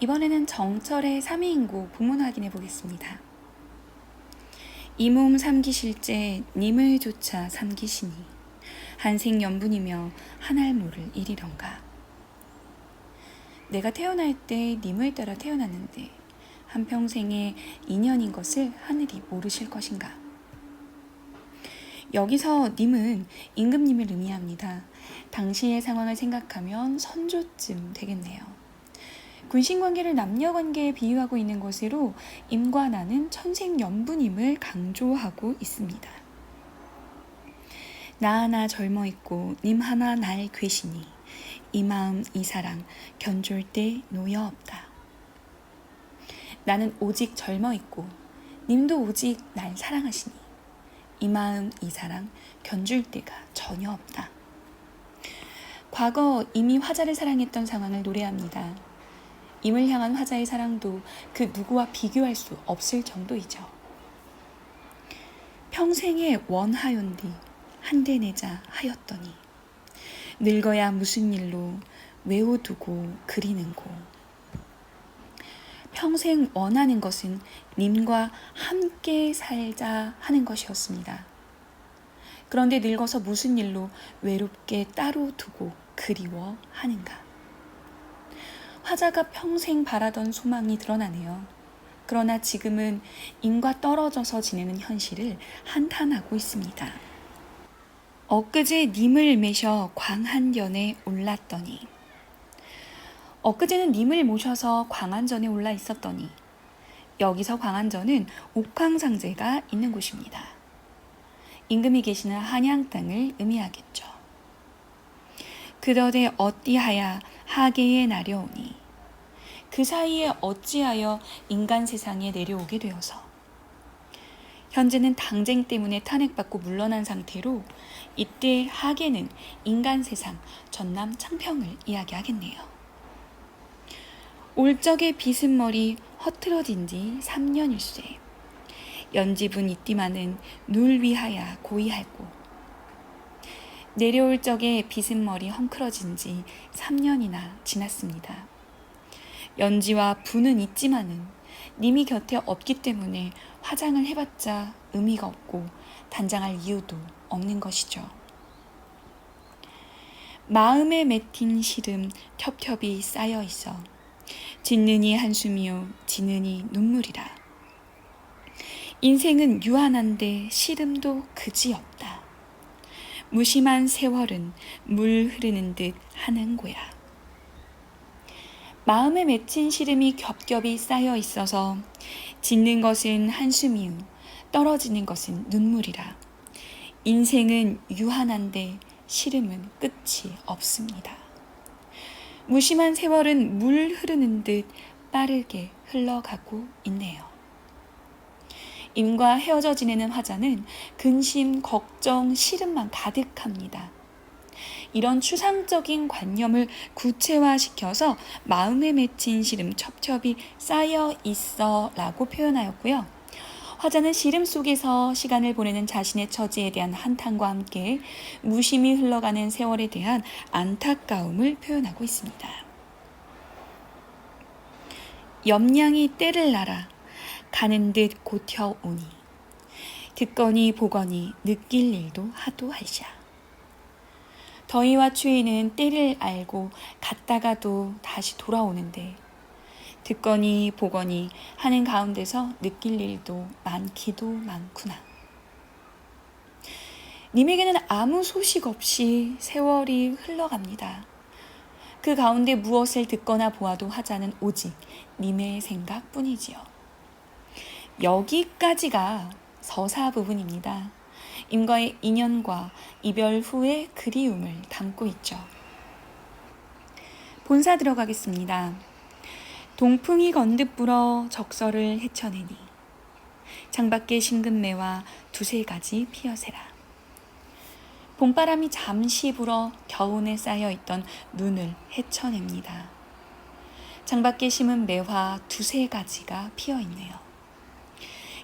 이번에는 정철의 삼위인고 부문 확인해 보겠습니다. 이 몸 삼기실제 님을 조차 삼기시니 한생 연분이며 한 알 모를 일이런가. 내가 태어날 때 님을 따라 태어났는데 한평생의 인연인 것을 하늘이 모르실 것인가. 여기서 님은 임금님을 의미합니다. 당시의 상황을 생각하면 선조쯤 되겠네요. 군신 관계를 남녀 관계에 비유하고 있는 것으로 임과 나는 천생연분임을 강조하고 있습니다. 나 하나 젊어 있고 님 하나 날 괴시니 이 마음 이 사랑 견줄 때 노여 없다. 나는 오직 젊어 있고 님도 오직 날 사랑하시니 이 마음 이 사랑 견줄 때가 전혀 없다. 과거 이미 화자를 사랑했던 상황을 노래합니다. 임을 향한 화자의 사랑도 그 누구와 비교할 수 없을 정도이죠. 평생에 원하연디 한대 내자 하였더니 늙어야 무슨 일로 외워두고 그리는고 평생 원하는 것은 님과 함께 살자 하는 것이었습니다. 그런데 늙어서 무슨 일로 외롭게 따로 두고 그리워 하는가? 화자가 평생 바라던 소망이 드러나네요. 그러나 지금은 인과 떨어져서 지내는 현실을 한탄하고 있습니다. 엊그제 님을 매셔 광한전에 올랐더니 엊그제는 님을 모셔서 광안전에 올라 있었더니 여기서 광안전은 옥황상제가 있는 곳입니다. 임금이 계시는 한양 땅을 의미하겠죠. 그러되 어찌하야 하계에 나려오니 그 사이에 어찌하여 인간 세상에 내려오게 되어서 현재는 당쟁 때문에 탄핵받고 물러난 상태로 이때 하계는 인간 세상 전남 창평을 이야기하겠네요. 올적의 빗은 머리 허트러진 지 3년일세. 연집은 있디만은 눌 위하야 고이할고. 내려올 적에 빗은 머리 헝클어진 지 3년이나 지났습니다. 연지와 부는 있지만은 님이 곁에 없기 때문에 화장을 해봤자 의미가 없고 단장할 이유도 없는 것이죠. 마음에 맺힌 시름 텁텁이 쌓여 있어 짓느니 한숨이요 지느니 눈물이라. 인생은 유한한데 시름도 그지없다. 무심한 세월은 물 흐르는 듯 하는 고야. 마음에 맺힌 시름이 겹겹이 쌓여 있어서 짓는 것은 한숨이요 떨어지는 것은 눈물이라. 인생은 유한한데 시름은 끝이 없습니다. 무심한 세월은 물 흐르는 듯 빠르게 흘러가고 있네요. 임과 헤어져 지내는 화자는 근심, 걱정, 시름만 가득합니다. 이런 추상적인 관념을 구체화시켜서 마음에 맺힌 시름 첩첩이 쌓여 있어 라고 표현하였고요. 화자는 시름 속에서 시간을 보내는 자신의 처지에 대한 한탄과 함께 무심히 흘러가는 세월에 대한 안타까움을 표현하고 있습니다. 염량이 때를 날아 가는 듯 고텨오니 듣거니 보거니 느낄 일도 하도 하샤. 더위와 추위는 때를 알고 갔다가도 다시 돌아오는데 듣거니 보거니 하는 가운데서 느낄 일도 많기도 많구나. 님에게는 아무 소식 없이 세월이 흘러갑니다. 그 가운데 무엇을 듣거나 보아도 하자는 오직 님의 생각뿐이지요. 여기까지가 서사 부분입니다. 임과의 인연과 이별 후의 그리움을 담고 있죠. 본사 들어가겠습니다. 동풍이 건듯 불어 적설을 헤쳐내니 창밖에 싱근매와 두세 가지 피어세라. 봄바람이 잠시 불어 겨운에 쌓여 있던 눈을 헤쳐냅니다. 창밖에 심은 매화 두세 가지가 피어 있네요.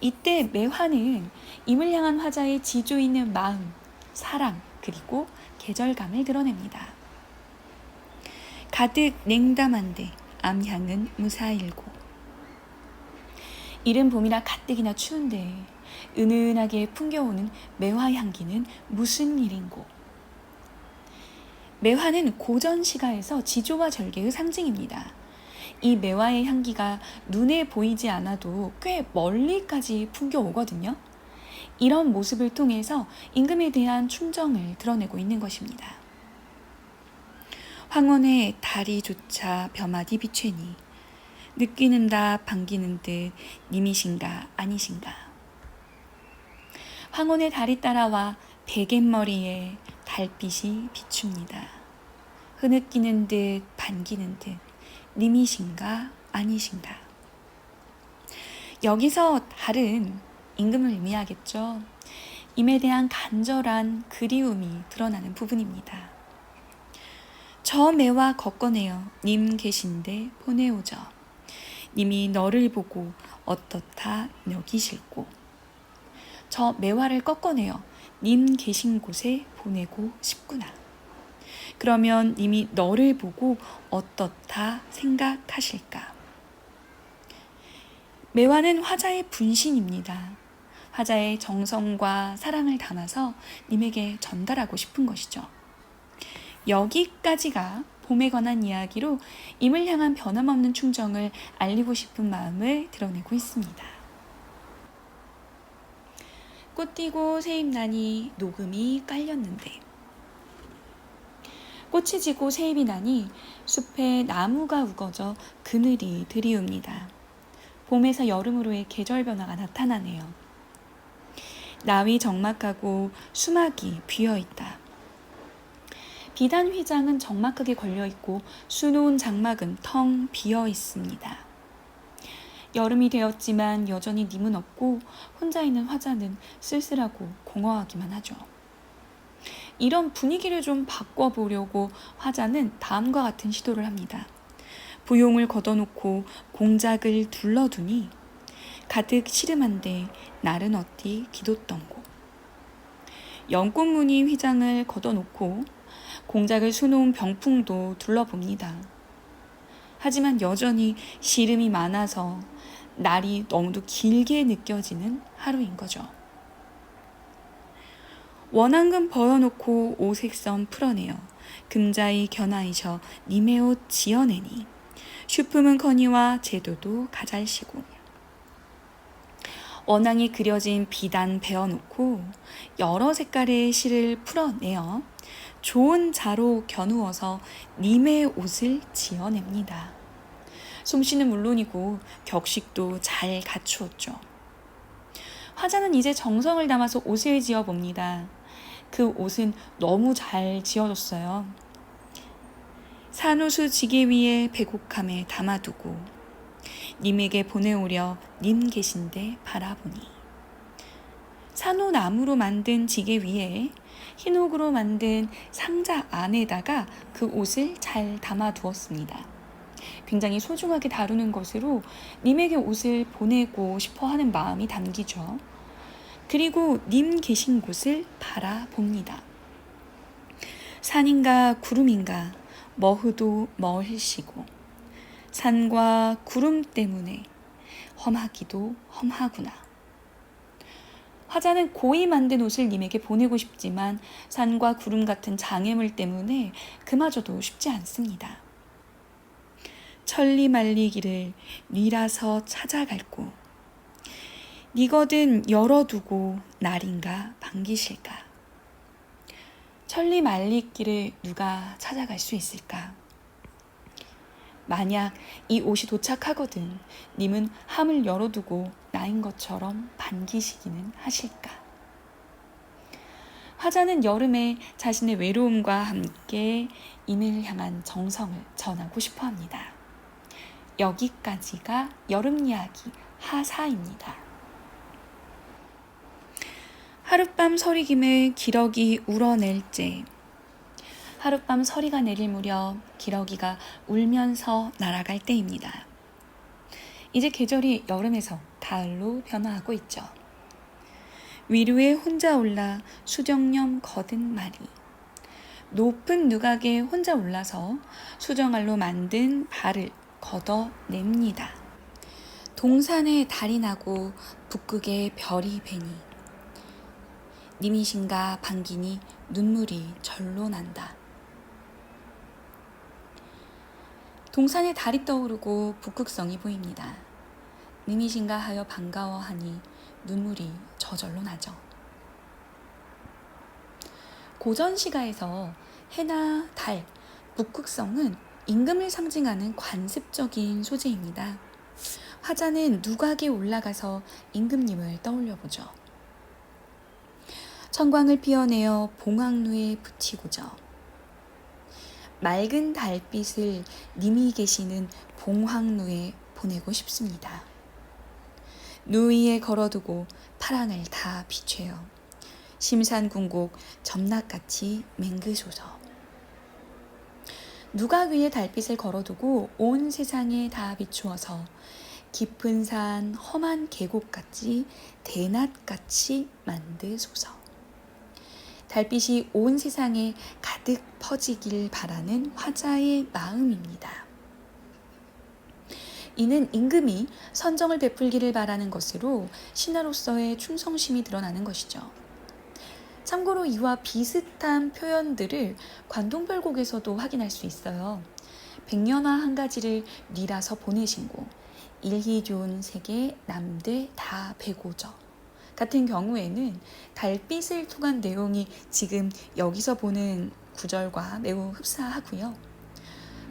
이때 매화는 임을 향한 화자의 지조 있는 마음, 사랑, 그리고 계절감을 드러냅니다. 가득 냉담한데 암향은 무사일고 이른 봄이라 가뜩이나 추운데 은은하게 풍겨오는 매화 향기는 무슨 일인고 매화는 고전 시가에서 지조와 절개의 상징입니다. 이 매화의 향기가 눈에 보이지 않아도 꽤 멀리까지 풍겨오거든요. 이런 모습을 통해서 임금에 대한 충정을 드러내고 있는 것입니다. 황혼의 달이조차 벼마디 비추니 느끼는 다 반기는 듯 님이신가 아니신가 황혼의 달이 따라와 베갯머리에 달빛이 비춥니다. 흐느끼는 듯 반기는 듯 님이신가 아니신가 여기서 달은 임금을 의미하겠죠. 임에 대한 간절한 그리움이 드러나는 부분입니다. 저 매와 걷거내어 님 계신데 보내오죠. 님이 너를 보고 어떻다 여기실고 저 매화를 꺾어내어 님 계신 곳에 보내고 싶구나. 그러면 님이 너를 보고 어떻다 생각하실까? 매화는 화자의 분신입니다. 화자의 정성과 사랑을 담아서 님에게 전달하고 싶은 것이죠. 여기까지가 봄에 관한 이야기로 임을 향한 변함없는 충정을 알리고 싶은 마음을 드러내고 있습니다. 꽃띠고 새잎 나니 녹음이 깔렸는데 꽃이 지고 새잎이 나니 숲에 나무가 우거져 그늘이 드리웁니다. 봄에서 여름으로의 계절 변화가 나타나네요. 나위 적막하고 수막이 비어 있다. 비단 휘장은 적막하게 걸려 있고 수놓은 장막은 텅 비어 있습니다. 여름이 되었지만 여전히 님은 없고 혼자 있는 화자는 쓸쓸하고 공허하기만 하죠. 이런 분위기를 좀 바꿔보려고 화자는 다음과 같은 시도를 합니다. 부용을 걷어놓고 공작을 둘러두니 가득 시름한데 날은 어디 기도던고 연꽃무늬 휘장을 걷어놓고 공작을 수놓은 병풍도 둘러봅니다. 하지만 여전히 시름이 많아서 날이 너무도 길게 느껴지는 하루인 거죠. 원앙금 벌어놓고 오색선 풀어내어 금자이 겨나이셔 님의 옷 지어내니 슈품은커니와 제도도 가잘시고 원앙이 그려진 비단 베어놓고 여러 색깔의 실을 풀어내어 좋은 자로 겨누어서 님의 옷을 지어냅니다. 솜씨는 물론이고 격식도 잘 갖추었죠. 화자는 이제 정성을 담아서 옷을 지어 봅니다. 그 옷은 너무 잘 지어졌어요. 산호수 지게 위에 배곡함에 담아두고 님에게 보내오려 님 계신데 바라보니 산호나무로 만든 지게 위에 흰옥으로 만든 상자 안에다가 그 옷을 잘 담아 두었습니다. 굉장히 소중하게 다루는 것으로 님에게 옷을 보내고 싶어 하는 마음이 담기죠. 그리고 님 계신 곳을 바라봅니다. 산인가 구름인가 머흐도 멀시고 산과 구름 때문에 험하기도 험하구나. 화자는 고이 만든 옷을 님에게 보내고 싶지만 산과 구름 같은 장애물 때문에 그마저도 쉽지 않습니다. 천리 말리기를 니라서 찾아갈고 니거든 열어두고 날인가 반기실까 천리 말리기를 누가 찾아갈 수 있을까 만약 이 옷이 도착하거든 님은 함을 열어두고 나인 것처럼 반기시기는 하실까? 화자는 여름에 자신의 외로움과 함께 임을 향한 정성을 전하고 싶어 합니다. 여기까지가 여름 이야기 하사입니다. 하룻밤 서리김에 기러기 울어낼제 하룻밤 서리가 내릴 무렵 기러기가 울면서 날아갈 때입니다. 이제 계절이 여름에서 가을로 변화하고 있죠. 위로에 혼자 올라 수정염 거든 말이 높은 누각에 혼자 올라서 수정알로 만든 발을 걷어냅니다. 동산에 달이 나고 북극에 별이 배니 님이신가 반기니 눈물이 절로 난다. 동산에 달이 떠오르고 북극성이 보입니다. 님이신가 하여 반가워하니 눈물이 저절로 나죠. 고전 시가에서 해나 달, 북극성은 임금을 상징하는 관습적인 소재입니다. 화자는 누각에 올라가서 임금님을 떠올려 보죠. 청광을 피어내어 봉황루에 붙이고죠. 맑은 달빛을 님이 계시는 봉황루에 보내고 싶습니다. 누 위에 걸어두고 파랑을 다 비춰요. 심산궁곡 점락같이 맹그소서. 누가 위에 달빛을 걸어두고 온 세상에 다 비추어서 깊은 산 험한 계곡같이 대낮같이 만드소서. 달빛이 온 세상에 가득 퍼지길 바라는 화자의 마음입니다. 이는 임금이 선정을 베풀기를 바라는 것으로 신하로서의 충성심이 드러나는 것이죠. 참고로 이와 비슷한 표현들을 관동별곡에서도 확인할 수 있어요. 백년화 한 가지를 니라서 보내신 고 일기 좋은 세계 남들 다 배고죠. 같은 경우에는 달빛을 통한 내용이 지금 여기서 보는 구절과 매우 흡사하고요.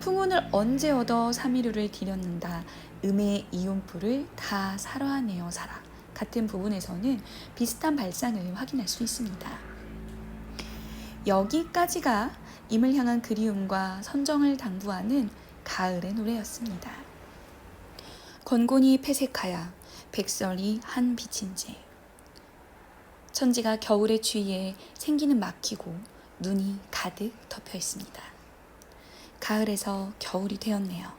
풍운을 언제 얻어 삼일우를 디렸는다. 음의 이용풀을 다 살아내어 살아. 같은 부분에서는 비슷한 발상을 확인할 수 있습니다. 여기까지가 임을 향한 그리움과 선정을 당부하는 가을의 노래였습니다. 건곤이 폐색하야 백설이 한 빛인지 천지가 겨울의 추위에 생기는 막히고 눈이 가득 덮여 있습니다. 가을에서 겨울이 되었네요.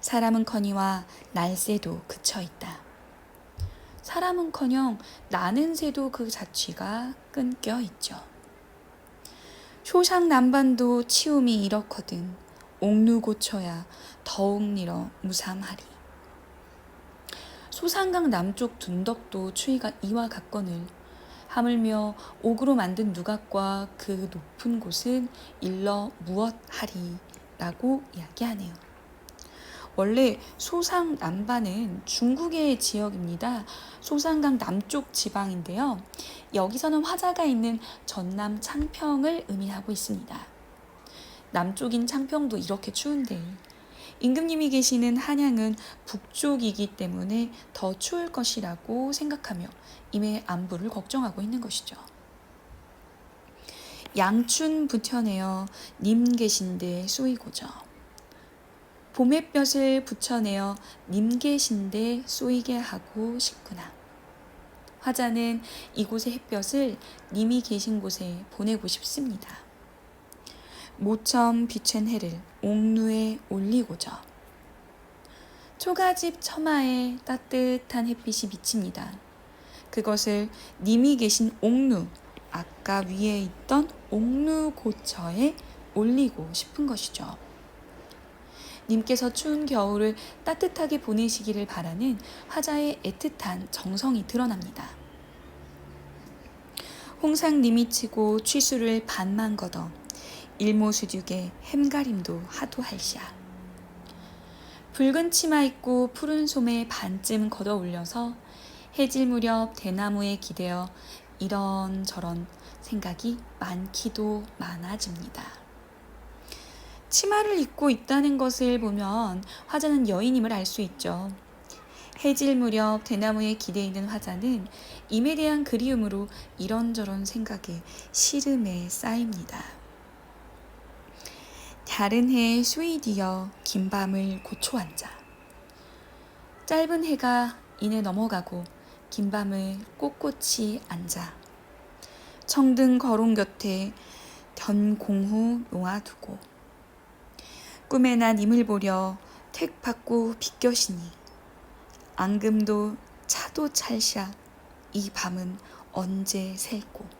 사람은커니와 날새도 그쳐 있다. 사람은커녕 나는 새도 그 자취가 끊겨 있죠. 쇼상 남반도 치움이 이렇거든 옥루 고쳐야 더욱 니러 무삼하리. 소산강 남쪽 둔덕도 추위가 이와 같거늘 하물며 옥으로 만든 누각과 그 높은 곳은 일러 무엇하리라고 이야기하네요. 원래 소상 남반은 중국의 지역입니다. 소산강 남쪽 지방인데요. 여기서는 화자가 있는 전남 창평을 의미하고 있습니다. 남쪽인 창평도 이렇게 추운데 임금님이 계시는 한양은 북쪽이기 때문에 더 추울 것이라고 생각하며 임의 안부를 걱정하고 있는 것이죠. 양춘 붙여내어 님 계신데 쏘이고죠. 봄의 볕을 붙여내어 님 계신데 쏘이게 하고 싶구나. 화자는 이곳의 햇볕을 님이 계신 곳에 보내고 싶습니다. 모처럼 비춘 해를 옥루에 올리고자. 초가집 처마에 따뜻한 햇빛이 비칩니다. 그것을 님이 계신 옥루, 아까 위에 있던 옥루 고처에 올리고 싶은 것이죠. 님께서 추운 겨울을 따뜻하게 보내시기를 바라는 화자의 애틋한 정성이 드러납니다. 홍상님이 치고 취수를 반만 걷어 일모수죽에 햄가림도 하도 할샤. 붉은 치마 입고 푸른 솜에 반쯤 걷어 올려서 해질 무렵 대나무에 기대어 이런저런 생각이 많기도 많아집니다. 치마를 입고 있다는 것을 보면 화자는 여인임을 알 수 있죠. 해질 무렵 대나무에 기대 있는 화자는 임에 대한 그리움으로 이런저런 생각에 시름에 쌓입니다. 다른 해 수이디어 긴 밤을 고초 앉아. 짧은 해가 이내 넘어가고 긴 밤을 꼿꼿이 앉아. 청등 거롱 곁에 견공후 놓아두고 꿈에 난 임을 보려 택 받고 비껴시니 앙금도 차도 찰샤 이 밤은 언제 셀고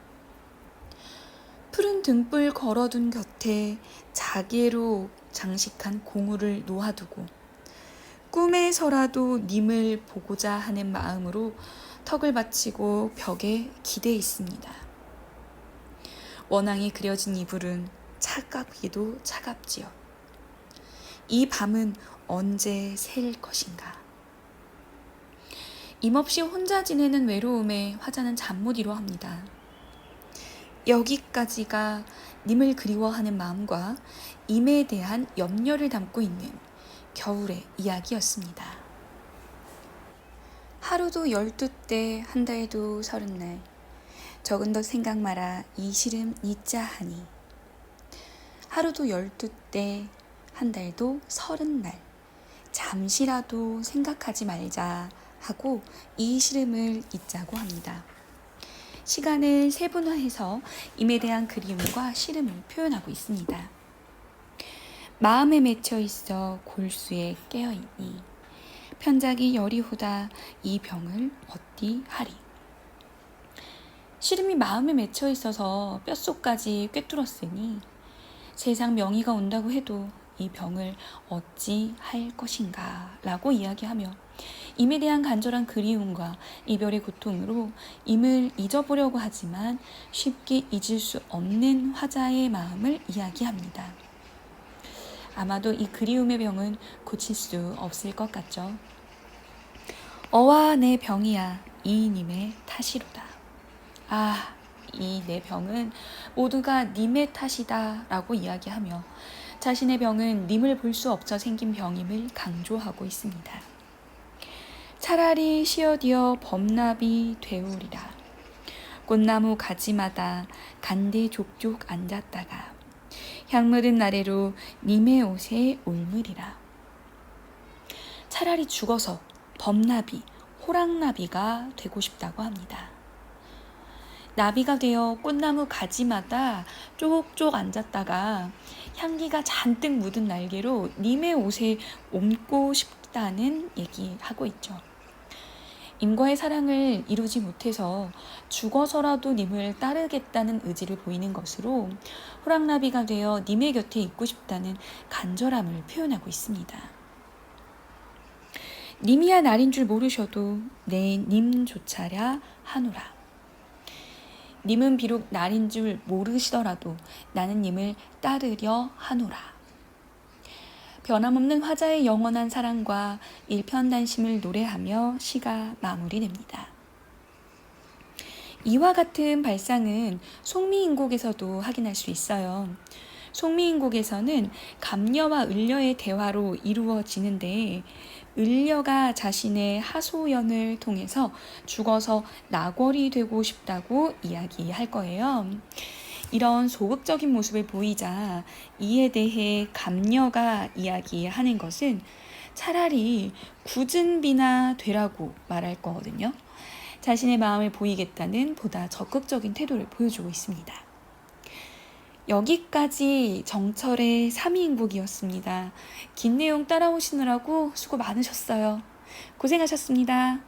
푸른 등불 걸어둔 곁에 자개로 장식한 고무를 놓아두고 꿈에서라도 님을 보고자 하는 마음으로 턱을 받치고 벽에 기대 있습니다. 원앙이 그려진 이불은 차갑기도 차갑지요. 이 밤은 언제 셀 것인가? 임없이 혼자 지내는 외로움에 화자는 잠 못 이뤄 합니다. 여기까지가 님을 그리워하는 마음과 임에 대한 염려를 담고 있는 겨울의 이야기였습니다. 하루도 열두 때, 한 달도 서른 날. 적은 것 생각 마라 이 시름 이자 하니. 하루도 열두 때, 한 달도 서른 날. 잠시라도 생각하지 말자 하고 이 시름을 잊자고 합니다. 시간을 세분화해서 임에 대한 그리움과 시름을 표현하고 있습니다. 마음에 맺혀 있어 골수에 깨어 있니? 편작이 여리호다 이 병을 어디 하리? 시름이 마음에 맺혀 있어서 뼛속까지 꿰뚫었으니 세상 명의가 온다고 해도 이 병을 어찌 할 것인가? 라고 이야기하며 임에 대한 간절한 그리움과 이별의 고통으로 임을 잊어보려고 하지만 쉽게 잊을 수 없는 화자의 마음을 이야기합니다. 아마도 이 그리움의 병은 고칠 수 없을 것 같죠. 어와 내 병이야 이님의 탓이로다. 아, 이 내 병은 모두가 님의 탓이다 라고 이야기하며 자신의 병은 님을 볼 수 없어 생긴 병임을 강조하고 있습니다. 차라리 시어디어 범납이 되우리라. 꽃나무 가지마다 간대 족족 앉았다가 향 묻은 나래로 님의 옷에 울므리라. 차라리 죽어서 범나비, 호랑나비가 되고 싶다고 합니다. 나비가 되어 꽃나무 가지마다 쪽쪽 앉았다가 향기가 잔뜩 묻은 날개로 님의 옷에 옮고 싶다는 얘기하고 있죠. 임과의 사랑을 이루지 못해서 죽어서라도 님을 따르겠다는 의지를 보이는 것으로 호랑나비가 되어 님의 곁에 있고 싶다는 간절함을 표현하고 있습니다. 님이야 날인 줄 모르셔도 내 님조차랴 하노라. 님은 비록 날인 줄 모르시더라도 나는 님을 따르려 하노라. 변함없는 화자의 영원한 사랑과 일편단심을 노래하며 시가 마무리됩니다. 이와 같은 발상은 송미인곡에서도 확인할 수 있어요. 송미인곡에서는 감녀와 을녀의 대화로 이루어지는데 을녀가 자신의 하소연을 통해서 죽어서 나궐이 되고 싶다고 이야기할 거예요. 이런 소극적인 모습을 보이자 이에 대해 감녀가 이야기하는 것은 차라리 굳은 비나 되라고 말할 거거든요. 자신의 마음을 보이겠다는 보다 적극적인 태도를 보여주고 있습니다. 여기까지 정철의 3위인곡이었습니다. 긴 내용 따라오시느라고 수고 많으셨어요. 고생하셨습니다.